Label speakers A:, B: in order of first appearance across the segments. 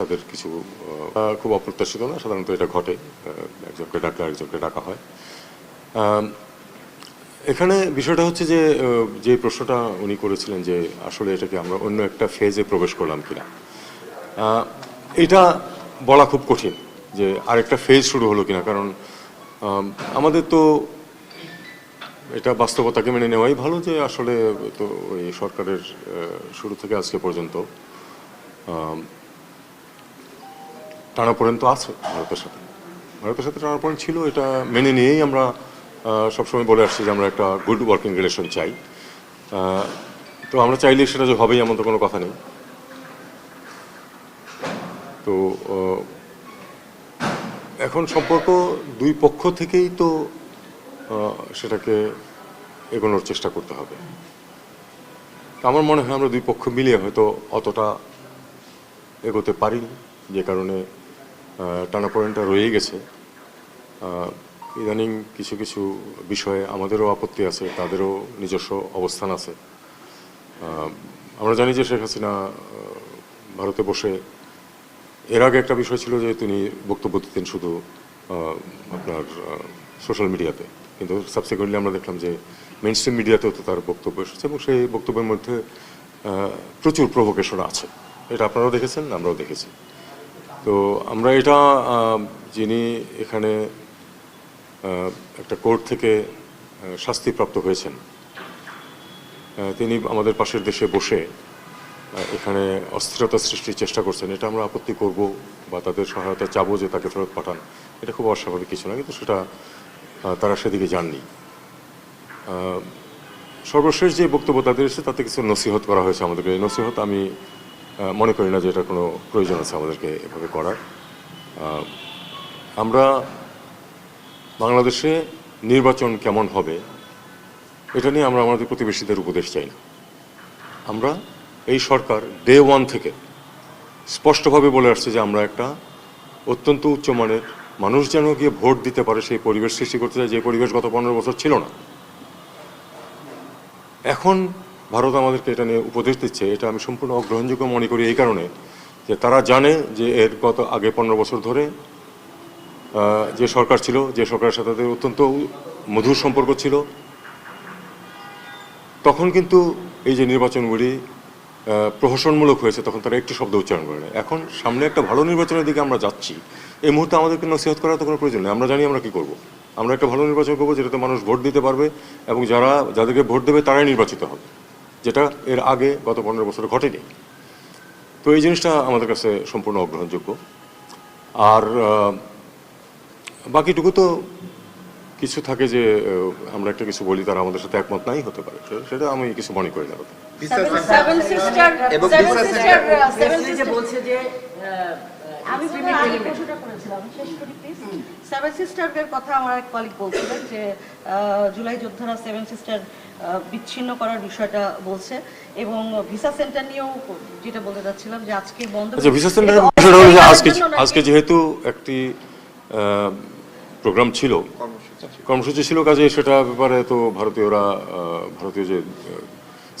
A: তাদের কিছু খুব অপ্রত্যাশিত না, সাধারণত এটা ঘটে একজনকে ডাকলে আরেকজনকে ডাকা হয়। এখানে বিষয়টা হচ্ছে যে যে প্রশ্নটা উনি করেছিলেন যে আসলে এটাকে আমরা অন্য একটা ফেজে প্রবেশ করলাম কিনা এটা বলা খুব কঠিন যে আরেকটা ফেজ শুরু হলো কিনা, কারণ আমাদের তো এটা বাস্তবতাকে মেনে নেওয়াই ভালো যে আসলে তো ওই সরকারের শুরু থেকে আজকে পর্যন্ত টানাপোড়েন তো আছে ভারতের সাথে। ভারতের সাথে টানা টানাপোড়েন ছিল, এটা মেনে নিয়েই আমরা সবসময় বলে আসছি যে আমরা একটা গুড ওয়ার্কিং রিলেশন চাই। তো আমরা চাইলে সেটা যে হবেই এমন তো কোনো কথা নেই। তো এখন সম্পর্ক দুই পক্ষ থেকেই তো সেটাকে এগোনোর চেষ্টা করতে হবে। আমার মনে হয় আমরা দুই পক্ষ মিলিয়ে হয়তো অতটা এগোতে পারিনি, যে কারণে টানাপোড়েনটা রয়েই গেছে। ইদানিং কিছু কিছু বিষয়ে আমাদেরও আপত্তি আছে, তাদেরও নিজস্ব অবস্থান আছে। আমরা জানি যে শেখ হাসিনা ভারতে বসে এর আগে একটা বিষয় ছিল যে তিনি বক্তব্য দিতেন শুধু আপনার সোশ্যাল মিডিয়াতে কিন্তু সাবসিকুয়েন্টলি আমরা দেখলাম যে মেন স্ট্রিম মিডিয়াতেও তো তার বক্তব্য এসেছে এবং সেই বক্তব্যের মধ্যে প্রচুর প্রভোকেশন আছে। এটা আপনারাও দেখেছেন, আমরাও দেখেছি। তো আমরা এটা যিনি এখানে একটা কোর্ট থেকে শাস্তিপ্রাপ্ত হয়েছেন তিনি আমাদের পাশের দেশে বসে এখানে অস্থিরতা সৃষ্টির চেষ্টা করছেন। এটা আমরা আপত্তি করব বা তাদের সহায়তা চাবো যে তাকে ফেরত পাঠান। এটা খুব অস্বাভাবিক কিছু না, কিন্তু সেটা তারা সেদিকে যাননি। সর্বশেষ যে বক্তব্য তাদের এসেছে, তাতে কিছু নসিহত করা হয়েছে আমাদেরকে। এই নসিহত আমি মনে করি না যে এটা কোনো প্রয়োজন আছে আমাদেরকে এভাবে করার। আমরা বাংলাদেশে নির্বাচন কেমন হবে, এটা নিয়ে আমরা আমাদের প্রতিবেশীদের উপদেশ চাই না। আমরা এই সরকার ডে ওয়ান থেকে স্পষ্টভাবে বলে আসছে যে আমরা একটা অত্যন্ত উচ্চমানের মানুষ যেন গিয়ে ভোট দিতে পারে, সেই পরিবেশ সৃষ্টি করতে চাই যে পরিবেশ গত পনেরো বছর ছিল না। এখন ভারত আমাদেরকে এটা নিয়ে উপদেশ দিচ্ছে, এটা আমি সম্পূর্ণ অগ্রহণযোগ্য মনে করি এই কারণে যে তারা জানে যে এর গত আগে পনেরো বছর ধরে যে সরকার ছিল, যে সরকারের সাথে তাদের অত্যন্ত মধুর সম্পর্ক ছিল, তখন কিন্তু এই যে নির্বাচনগুলি প্রহসনমূলক হয়েছে, তখন তারা একটি শব্দ উচ্চারণ করে না এখন সামনে একটা ভালো নির্বাচনের দিকে আমরা যাচ্ছি, এই মুহূর্তে আমাদেরকে নসিহত করার তো কোনো প্রয়োজন নেই, আমরা জানি আমরা কী করব। আমরা একটা ভালো নির্বাচন করব যেটাতে মানুষ ভোট দিতে পারবে এবং যারা, যাদেরকে ভোট দেবে তারাই নির্বাচিত হবে। যেটা এর আগে গত পনেরো বছরে ঘটেনি। তো এই জিনিসটা আমাদের কাছে সম্পূর্ণ অগ্রহণযোগ্য। আর বাকিটুকু তো কিছু থাকে যে আমরা একটা কিছু বলি তারা আমাদের সাথে একমত নাই হতে পারে। সেটা আমি কিছু মনে করি না
B: সেভেন
C: এবং
B: seven
C: Visa
B: sister
C: Center-
B: seven
D: Nestle যে বলছে যে
B: আমি বোধহয় আগে প্রশ্নটা করেছিলাম। আমি শেষ করি প্লিজ সেভেন সিস্টারদের কথা আমার এক কলিগ বলছিলেন যে জুলাই যোদ্ধারা সেভেন সিস্টার বিচ্ছিন্ন করার বিষয়টা বলছে এবং ভিসা সেন্টার নিয়েও যেটা বলতে চাচ্ছিলাম যে আজকে বন্ধ
A: আচ্ছা ভিসা সেন্টারের বিষয়টা হলো যে আজকে আজকে যেহেতু একটি প্রোগ্রাম ছিল কর্মসূচি ছিল। কাজে সেটা ব্যাপারে তো ভারতীয়রা ভারতীয় যে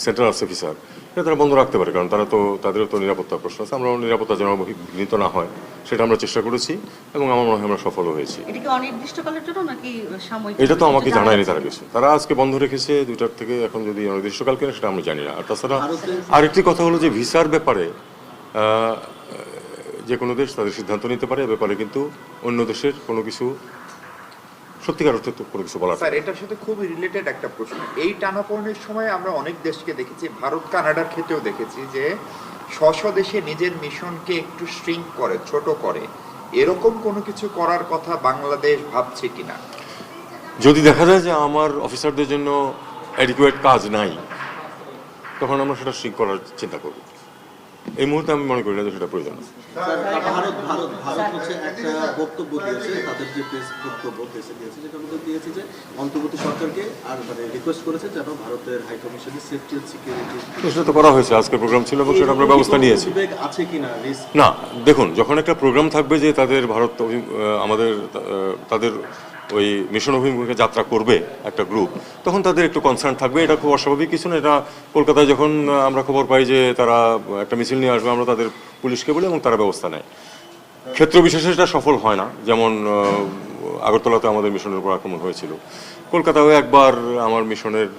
A: সেন্টার আছে অফিসার এটা তারা বন্ধ রাখতে পারে কারণ তারা তো তাদেরও তো নিরাপত্তার প্রশ্ন আছে। আমরা নিরাপত্তা যেন বিঘ্নিত না হয় সেটা আমরা চেষ্টা করেছি এবং আমার মনে হয় আমরা সফল হয়েছি।
B: এটা
A: তো আমাকে জানায়নি তারা কিছু। তারা আজকে বন্ধ রেখেছে দুইটার থেকে এখন যদি অনির্দিষ্টকাল কিনা সেটা আমি জানি না। আর তাছাড়া আরেকটি কথা হলো যে ভিসার ব্যাপারে যে কোনো দেশ তাদের সিদ্ধান্ত নিতে পারে ব্যাপারে কিন্তু অন্য দেশের কোনো কিছু সত্যিকার অর্থে কোনো কিছু বলার
C: স্যার এটার সাথে খুবই রিলেটেড একটা প্রশ্ন। এই টানাপোড়েনের সময় আমরা অনেক দেশকে দেখেছি ভারত কানাডার ক্ষেত্রেও দেখেছি যে স্ব দেশে নিজের মিশনকে একটু স্ট্রিং করে ছোট করে। এরকম কোনো কিছু করার কথা বাংলাদেশ ভাবছে কিনা?
A: যদি দেখা যায় যে আমার অফিসারদের জন্য অ্যাডিকুয়েট কাজ নাই তখন আমরা সেটা ঠিক করার চিন্তা করব। এই মুহূর্তে আমি মনে করি না যে সেটা প্রয়োজন আছে।
E: ভারত ভারত ভারত হচ্ছে একটা বক্তব্য দিয়েছে তাদের যে প্রেস বক্তব্য প্রেসে দিয়েছে যেটার মধ্যে দিয়েছে যে অন্তর্বর্তী সরকারকে আর মানে রিকোয়েস্ট করেছে যেন ভারতের হাই কমিশনের সেফটি এন্ড সিকিউরিটি
A: তো সেটা তো করা হয়েছে আজকে প্রোগ্রাম ছিল এবং সেটা আমরা ব্যবস্থা নিয়েছি।
E: আছে
A: না দেখুন যখন একটা প্রোগ্রাম থাকবে যে তাদের ভারত আমাদের তাদের ওই মিশন অভিমুখে যাত্রা করবে একটা গ্রুপ তখন তাদের একটু কনসার্ন থাকবে। এটা খুব অস্বাভাবিক কিছু না, এটা কলকাতায় যখন আমরা খবর পাই যে তারা একটা মিছিল নিয়ে আসবে, আমরা তাদের পুলিশকে বলি এবং তারা ব্যবস্থা নেয়। ক্ষেত্র বিশেষে এটা সফল হয় না, যেমন আগরতলাতে আমাদের মিশনের উপর আক্রমণ হয়েছিল। কলকাতাও একবার আমার মিশনের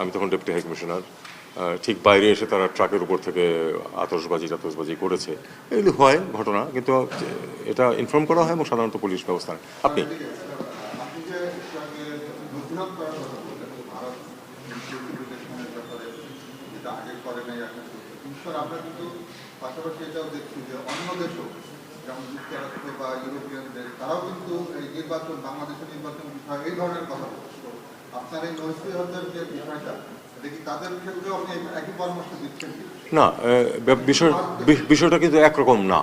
A: আমি তখন ডেপুটি হাই কমিশনার ঠিক বাইরে এসে তারা ট্রাকের উপর থেকে আতসবাজি টাতসবাজি করেছে। এগুলি হয় ঘটনা, কিন্তু এটা ইনফর্ম করা হয় এবং সাধারণত পুলিশ ব্যবস্থা আপনি
D: আপনি যে এটাকে নথিহাত করার কথা বললেন ভারত ইন্টারপ্রিটেশনের ব্যাপারে যেটা আগে করে নাই, এখন। কিন্তু আমরা কিন্তু পাশাপাশি এটাও দেখছি যে অন্য দেশও, যেমন যুক্তরাষ্ট্র বা ইউরোপিয়ান দেশ, তারাও কিন্তু এই নির্বাচন, বাংলাদেশের নির্বাচন বিষয়ে এই ধরনের কথা বলছে। তো আপনার এই নৈতিকতার যে বিষয়টা
A: না বিষয় বিষয়টা কিন্তু একরকম না।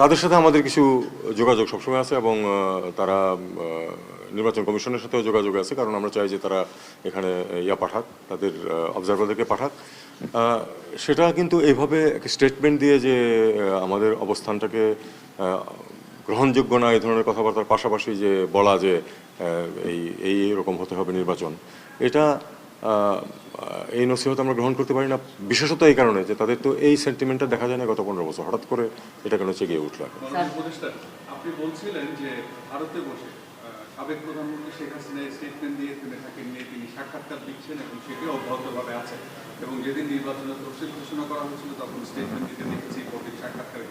A: তাদের সাথে আমাদের কিছু যোগাযোগ সবসময় আছে এবং তারা নির্বাচন কমিশনের সাথেও যোগাযোগ আছে, কারণ আমরা চাই যে তারা এখানে ইয়া পাঠাক, তাদের অবজারভারদেরকে পাঠাক। সেটা কিন্তু এইভাবে স্টেটমেন্ট দিয়ে যে আমাদের অবস্থানটাকে গ্রহণযোগ্য না, এই ধরনের কথাবার্তার পাশাপাশি যে বলা যে এই এই রকম হতে হবে নির্বাচন, এটা এই নসিহত আমরা গ্রহণ করতে পারি না, বিশেষত এই কারণে যে তাদের তো এই সেন্টিমেন্টটা দেখা যায় না গত পনেরো বছর, হঠাৎ করে এটা কেন চেগে উঠল
F: আপনি বলছিলেন যে ভারতে বসে সাবেক প্রধানমন্ত্রী শেখ হাসিনা স্টেটমেন্ট দিয়ে থেমে থাকেন নিয়ে তিনি সাক্ষাৎকার দিচ্ছেন এবং সেটি অব্যাহতভাবে আছে। এবং যেদিন নির্বাচনের তফসিল ঘোষণা করা হয়েছিল তখন স্টেটমেন্ট দিতে দেখেছি, কঠিন সাক্ষাৎকারে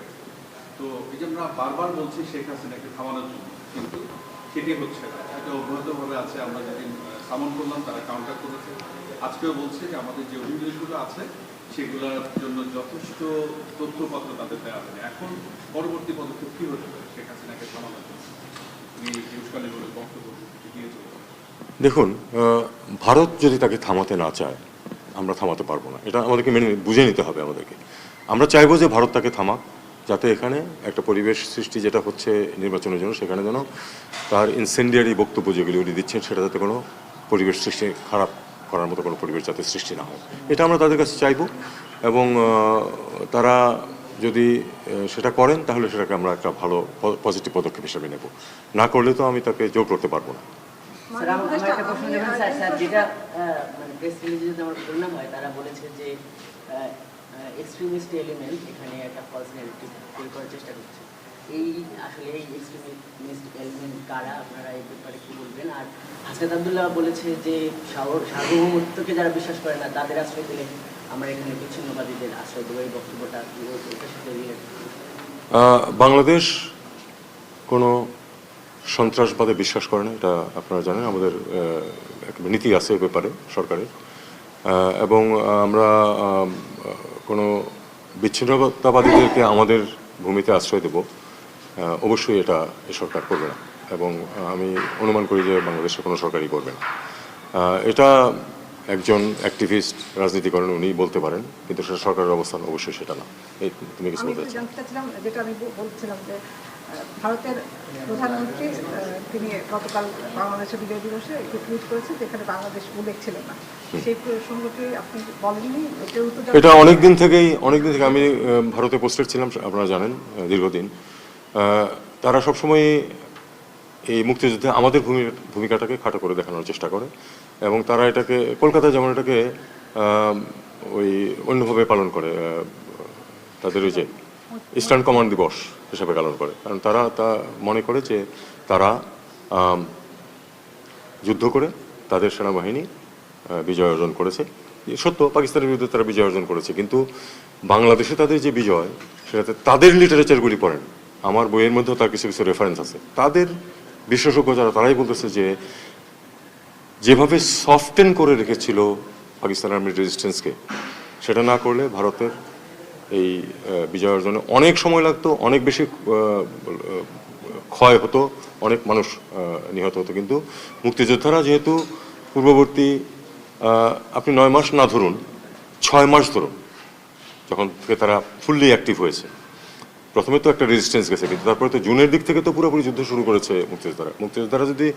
F: তো এই যে আমরা বারবার বলছি শেখ হাসিনাকে থামানোর জন্য, কিন্তু সেটি হচ্ছে না। এটা অব্যাহতভাবে আছে, আমরা যেদিন সামন করলাম, তারা কাউন্টার করেছে। আজকেও বলছে যে আমাদের যে অভিযোগগুলো আছে, সেগুলোর জন্য যথেষ্ট তথ্যপত্র তাদের দেওয়া হয়নি। এখন পরবর্তী পদক্ষেপ কি হতে পারে শেখ হাসিনাকে থামানোর জন্য?
A: দেখুন ভারত যদি তাকে থামাতে না চায়, আমরা থামাতে পারব না। এটা আমাদেরকে মেনে বুঝে নিতে হবে আমাদেরকে। আমরা চাইব যে ভারত তাকে থামাক, যাতে এখানে একটা পরিবেশ সৃষ্টি যেটা হচ্ছে নির্বাচনের জন্য, সেখানে যেন তার ইনসেন্ডিয়ারি বক্তব্য যেগুলি উনি দিচ্ছেন, সেটা যাতে কোনো পরিবেশ সৃষ্টি খারাপ করার মতো কোনো পরিবেশ যাতে সৃষ্টি না হয়। এটা আমরা তাদের কাছে চাইব এবং তারা যদি সেটা করেন তাহলে সেটাকে আমরা একটা ভালো পজিটিভ পদক্ষেপ হিসেবে নেব। না করলে তো আমি তাকে জোর করতে পারব না।
G: স্যার আমার আমার একটা প্রশ্ন নেবেন স্যার স্যার যেটা আহ, মানে তারা বলেছে যে এক্সট্রিমিস্ট এলিমেন্ট এখানে একটা ফলস নেগেটিভ তৈরি করার চেষ্টা করছে। এই আসলে এই এক্সট্রিমিস্ট এলিমেন্ট কারা আপনারা এই ব্যাপারে কি বলবেন? আর হাসনাত আবদুল্লাহ বলেছে যে সার্বভৌমত্বকে যারা বিশ্বাস করে না তাদের আশ্রয় দিলে এখানে বিচ্ছিন্নবাদীদের আশ্রয়
A: বাংলাদেশ কোনো সন্ত্রাসবাদে বিশ্বাস করে না, এটা আপনারা জানেন, আমাদের নীতি আছে এ ব্যাপারে, সরকারের। এবং আমরা কোনো বিচ্ছিন্নতাবাদীদেরকে আমাদের ভূমিতে আশ্রয় দেব অবশ্যই এটা এ সরকার করবে না। এবং আমি অনুমান করি যে বাংলাদেশের কোনো সরকারই করবে না। এটা একজন অ্যাক্টিভিস্ট রাজনীতি করেন উনি বলতে পারেন কিন্তু সেটা সরকারের অবস্থান অবশ্যই সেটা না। এই তুমি কিছু বলতে
H: যেটা আমি বলছিলাম যে ভারতের প্রধানমন্ত্রী তিনি গতকাল বাংলাদেশের বিজয় দিবসে একটি টুইট করেছেন যেখানে বাংলাদেশ উল্লেখ ছিল না। সেই প্রসঙ্গটি আপনি বলেননি
A: এটা অনেক দিন থেকেই অনেক দিন থেকে আমি ভারতে পোস্টেড ছিলাম আপনারা জানেন দীর্ঘদিন। তারা সবসময় এই মুক্তিযুদ্ধে আমাদের ভূমি- ভূমিকাটাকে খাটো করে দেখানোর চেষ্টা করে। এবং তারা এটাকে কলকাতায় যেমন এটাকে ওই অন্যভাবে পালন করে তাদের ওই যে ইস্টার্ন কমান্ড দিবস হিসাবে পালন করে। কারণ তারা তা মনে করে যে তারা যুদ্ধ করে তাদের সেনাবাহিনী বিজয় অর্জন করেছে। সত্য, পাকিস্তানের বিরুদ্ধে তারা বিজয় অর্জন করেছে, কিন্তু বাংলাদেশে তাদের যে বিজয়, সেটাতে তাদের লিটারেচারগুলি পড়েন। আমার বইয়ের মধ্যেও তার কিছু কিছু রেফারেন্স আছে। তাদের বিশেষজ্ঞ যারা, তারাই বলতেছে যে যেভাবে সফটেন করে রেখেছিল পাকিস্তান আর্মির রেজিস্ট্যান্সকে সেটা না করলে ভারতের এই বিজয় অর্জনে অনেক সময় লাগতো, অনেক বেশি ক্ষয় হতো, অনেক মানুষ নিহত হতো। কিন্তু মুক্তিযোদ্ধারা যেহেতু পূর্ববর্তী আপনি নয় মাস না ধরুন, ছয় মাস ধরুন, যখন থেকে তারা ফুললি অ্যাক্টিভ হয়েছে, প্রথমে তো একটা রেজিস্ট্যান্স গেছে, কিন্তু তারপরে তো জুনের দিক থেকে তো পুরোপুরি যুদ্ধ শুরু করেছে মুক্তিযোদ্ধারা। মুক্তিযোদ্ধারা যদি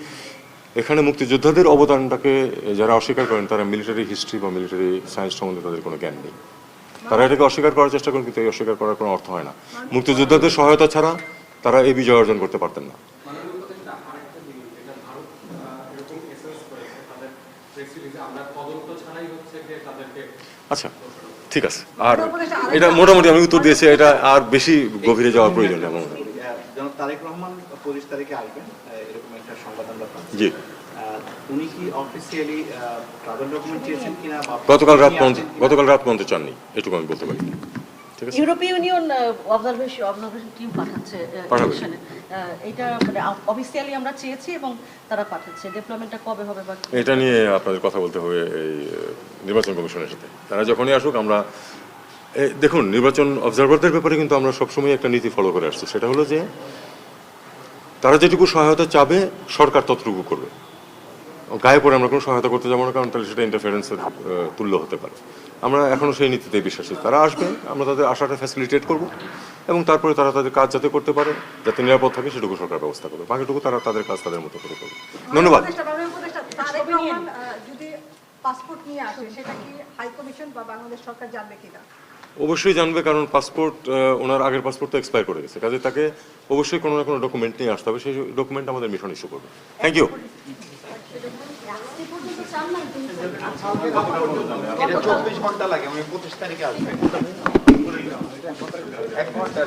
A: এখানে মুক্তিযোদ্ধাদের অবদানটাকে যারা অস্বীকার করেন, তারা মিলিটারি হিস্ট্রি বা মিলিটারি সায়েন্স সম্বন্ধে তাদের কোনো জ্ঞান নেই। তারা এটাকে অস্বীকার করার চেষ্টা করেন, কিন্তু এই অস্বীকার করার কোনো অর্থ হয় না। মুক্তিযোদ্ধাদের সহায়তা ছাড়া তারা এই বিজয় অর্জন করতে পারতেন না। আচ্ছা ঠিক আছে। আর এটা মোটামুটি আমি উত্তর দিয়েছি, এটা আর বেশি গভীরে যাওয়ার প্রয়োজন নেই
E: তারেক রহমান পঁচিশ তারিখে আসবেন।
A: জি।
E: উনি কি অফিসিয়ালি ট্রাভেল ডকুমেন্ট চেয়েছেন কিনা
A: গতকাল রাত পর্যন্ত গতকাল রাত পর্যন্ত চাননি এটুকু আমি বলতে পারি। ঠিক
B: ইউরোপীয় ইউনিয়ন অবজারভেশন অবজারভেশন টিম পাঠাচ্ছে আহ,
A: পাঠাবে।
B: ইলেকশনে। আহ, এটা মানে অফিসিয়ালি আমরা চেয়েছি এবং তারা পাঠাচ্ছে। ডেভেলপমেন্টটা কবে হবে বা
A: এটা নিয়ে আপনাদের কথা বলতে হবে এই নির্বাচন কমিশনের সাথে। তারা যখনই আসুক আমরা এ, দেখুন নির্বাচন অবজারভারদের ব্যাপারে কিন্তু আমরা সবসময় একটা নীতি ফলো করে আসছি। সেটা হলো যে তারা যেটুকু সহায়তা চাবে সরকার ততটুকু করবে গায়ে পড়ে আমরা কোনো সহায়তা করতে যাব না কারণ তাহলে সেটা ইন্টারফারেন্সের তুল্য হতে পারে আমরা এখনও সেই নীতিতে বিশ্বাসী তারা আসবে আমরা তাদের আশাটা ফ্যাসিলিটেট করব এবং তারপরে তারা তাদের কাজ যাতে করতে পারে যাতে নিরাপদ থাকে সেটুকু সরকার ব্যবস্থা করবে বাকিটুকু তারা তাদের কাজ তাদের মতো করে করবে ধন্যবাদ
H: পাসপোর্ট নিয়ে আসে সেটা কি বা বাংলাদেশ সরকার জানবে কিনা
A: অবশ্যই জানবে কারণ পাসপোর্ট ওনার আগের পাসপোর্ট তো এক্সপায়ার করে গেছে। কাজে তাকে অবশ্যই কোনো না কোনো ডকুমেন্ট নিয়ে আসতে হবে। সেই ডকুমেন্ট আমাদের মিশন ইস্যু করবে। থ্যাংক ইউ
C: চব্বিশ ঘণ্টা লাগে, উনি পঁচিশ তারিখে আসবেন এক ঘণ্টা